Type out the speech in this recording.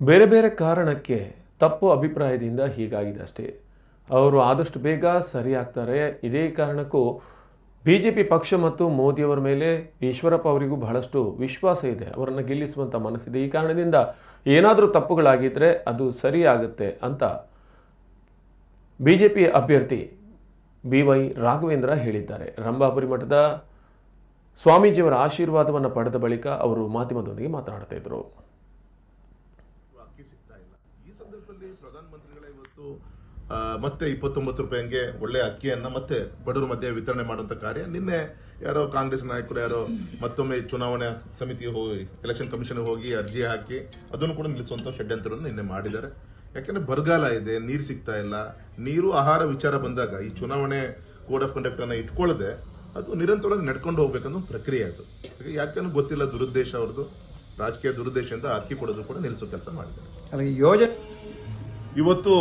ಬೇರೆ ಬೇರೆ ಕಾರಣಕ್ಕೆ ತಪ್ಪು ಅಭಿಪ್ರಾಯದಿಂದ ಹೀಗಾಗಿದೆ ಅಷ್ಟೇ. ಅವರು ಆದಷ್ಟು ಬೇಗ ಸರಿಯಾಗ್ತಾರೆ. ಇದೇ ಕಾರಣಕ್ಕೂ ಬಿ ಜೆ ಪಿ ಪಕ್ಷ ಮತ್ತು ಮೋದಿಯವರ ಮೇಲೆ ಈಶ್ವರಪ್ಪ ಅವರಿಗೂ ಬಹಳಷ್ಟು ವಿಶ್ವಾಸ ಇದೆ. ಅವರನ್ನು ಗೆಲ್ಲಿಸುವಂಥ ಮನಸ್ಸಿದೆ. ಈ ಕಾರಣದಿಂದ ಏನಾದರೂ ತಪ್ಪುಗಳಾಗಿದ್ದರೆ ಅದು ಸರಿಯಾಗುತ್ತೆ ಅಂತ ಬಿ ಜೆ ಪಿ ಅಭ್ಯರ್ಥಿ ಬಿ ವೈ ರಾಘವೇಂದ್ರ ಹೇಳಿದ್ದಾರೆ. ರಂಭಾಪುರಿ ಮಠದ ಸ್ವಾಮೀಜಿಯವರ ಆಶೀರ್ವಾದವನ್ನು ಪಡೆದ ಬಳಿಕ ಅವರು ಮಾಧ್ಯಮದೊಂದಿಗೆ ಮಾತನಾಡ್ತಾ ಇದ್ರು. ಅಕ್ಕಿ ಸಿಗ್ತಾ ಇಲ್ಲ. ಈ ಸಂದರ್ಭದಲ್ಲಿ ಪ್ರಧಾನಮಂತ್ರಿಗಳೇ ಇವತ್ತು ಆ, ಮತ್ತೆ ಇಪ್ಪತ್ತೊಂಬತ್ತು ರೂಪಾಯಿಗೆ ಒಳ್ಳೆ ಅಕ್ಕಿಯನ್ನ ಮತ್ತೆ ಬಡವರ ಮಧ್ಯೆ ವಿತರಣೆ ಮಾಡುವಂತ ಕಾರ್ಯ. ನಿನ್ನೆ ಯಾರೋ ಕಾಂಗ್ರೆಸ್ ನಾಯಕರು ಯಾರೋ ಮತ್ತೊಮ್ಮೆ ಚುನಾವಣಾ ಸಮಿತಿಗೆ ಹೋಗಿ ಎಲೆಕ್ಷನ್ ಕಮಿಷನ್ ಹೋಗಿ ಅರ್ಜಿ ಹಾಕಿ ಅದನ್ನು ಕೂಡ ನಿಲ್ಲಿಸುವಂತ ಷಡ್ಯಂತ್ರವನ್ನು ನಿನ್ನೆ ಮಾಡಿದ್ದಾರೆ. ಯಾಕೆಂದ್ರೆ ಬರಗಾಲ ಇದೆ ನೀರು ಸಿಗ್ತಾ ಇಲ್ಲ. ನೀರು ಆಹಾರ ವಿಚಾರ ಬಂದಾಗ ಈ ಚುನಾವಣೆ ಕೋಡ್ ಆಫ್ ಕಂಡಕ್ಟ್ ಅನ್ನ ಇಟ್ಕೊಳ್ಳದೆ ಅದು ನಿರಂತರವಾಗಿ ನಡ್ಕೊಂಡು ಹೋಗ್ಬೇಕನ್ನೋ ಪ್ರಕ್ರಿಯೆ ಅದು. ಯಾಕಂದ್ರೆ ಗೊತ್ತಿಲ್ಲ ದುರುದ್ದೇಶ ಅವ್ರದ್ದು. ರಾಜಕೀಯ ದುರುದ್ದೇಶದಿಂದ ಅಕ್ಕಿ ಕೊಡೋದು ಕೂಡ ನಿಲ್ಲಿಸೋ ಕೆಲಸ ಮಾಡಿದ್ದಾರೆ. ಇವತ್ತು